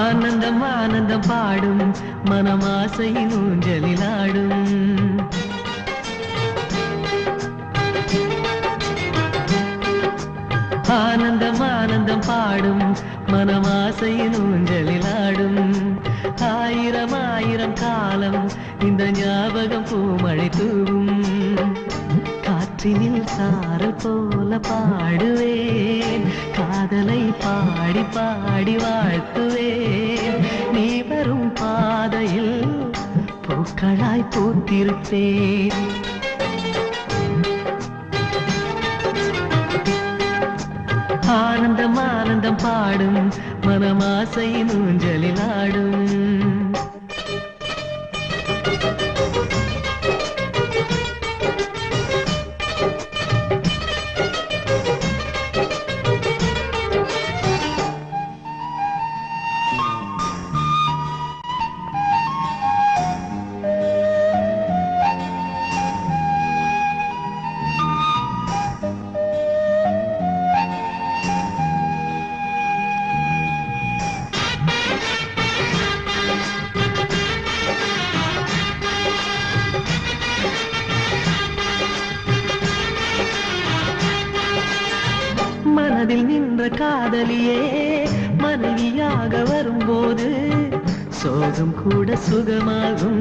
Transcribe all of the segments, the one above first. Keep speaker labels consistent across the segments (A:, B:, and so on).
A: ஆனந்தம் ஆனந்தம் பாடும் மனமாசையின் ஊஞ்சலிலாடும். ஆனந்தம் ஆனந்தம் பாடும் மனமாசையின் ஊஞ்சலிலாடும். ஆயிரம் ஆயிரம் காலம் இந்த ஞாபகம் பூமழை தூவும். காற்றினில் சாரல் போல பாடுவே பாடி பாடி வாழ்த்துவேன் நீ வரும் பாதையில் பூக்களாய் பூத்திருப்பேன். ஆனந்தம் ஆனந்தம் பாடும் மனமாசை நூஞ்சலில் ஆடும். மனதில் நின்ற காதலியே மனைவியாக வரும்போது சோகம் கூட சுகமாகும்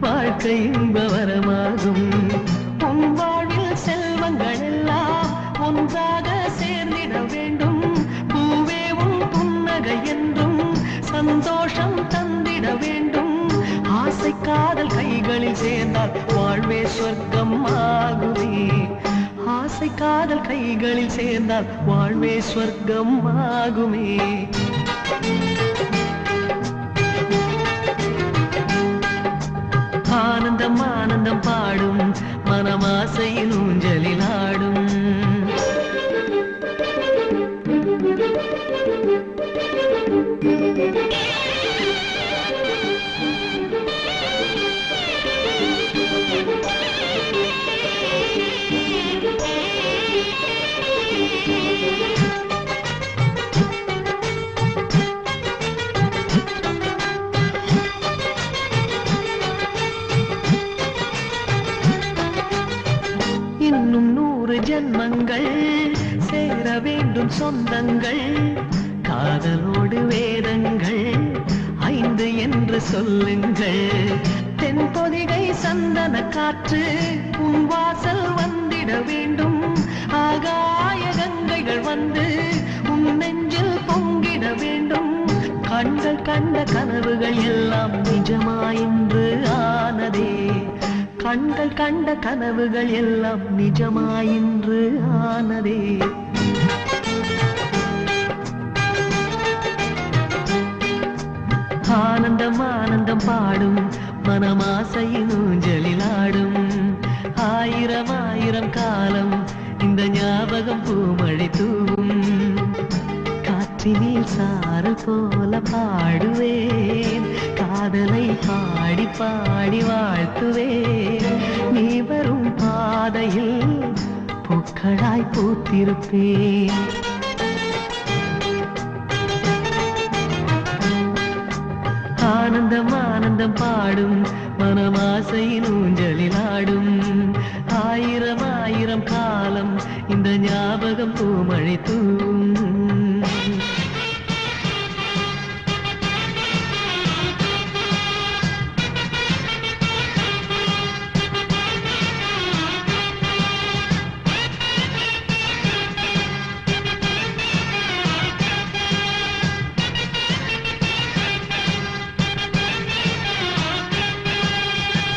A: வாழ்க்கை இன்பவரமாகும் உன் வாழ்வில் செல்வங்கள் எல்லாம் ஒன்றாக சேர்ந்திட வேண்டும். பூவே உன் புன்னகை என்றும் சந்தோஷம் தந்திட வேண்டும். ஆசை காதல் கைகளில் சேர்ந்தால் வாழ்வே சொர்க்கம் ஆகுமே ஆசை காதல் கைகளில் சேர்ந்தால் வாழ்வே ஸ்வர்க்கம் ஆகுமே. ஆனந்தம் ஆனந்தம் பாடும் மனமாசையின் ஊஞ்சலில் ஆடும். thank you ஜன்மங்கள் சேர வேண்டும் சொந்தங்கள் காதலோடு வேதங்கள் ஐந்து என்று சொல்லுங்கள். தென்பொதிகை சந்தன காற்று உன் வாசல் வந்திட வேண்டும். ஆகாய கங்கைகள் வந்து உன் நெஞ்சில் பொங்கிட வேண்டும். கண்கள் கண்ட கனவுகள் எல்லாம் நிஜமாயின்று ஆனதே. கண்கள் கண்ட கனவுகள் எல்லாம் நிஜமாயின்று ஆனதே. ஆனந்தம் ஆனந்தம் பாடும் மனமாசையின் ஊஞ்சலில் ஆயிரம் ஆயிரம் காலம் இந்த ஞாபகம் பூமழை தூவும். காற்றினில் சாறு போல பாடுவேன். காதலை பாடி பாடி வாழ்த்துவேன். நீ வரும் பாதையில் பூக்களாய் பூத்திருப்பேன். ஆனந்தம் ஆனந்தம் பாடும் மனமாசையின் ஊஞ்சலில் ஆடும். ஆயிரம் ஆயிரம் காலம் இந்த ஞாபகம் பூமழை தூ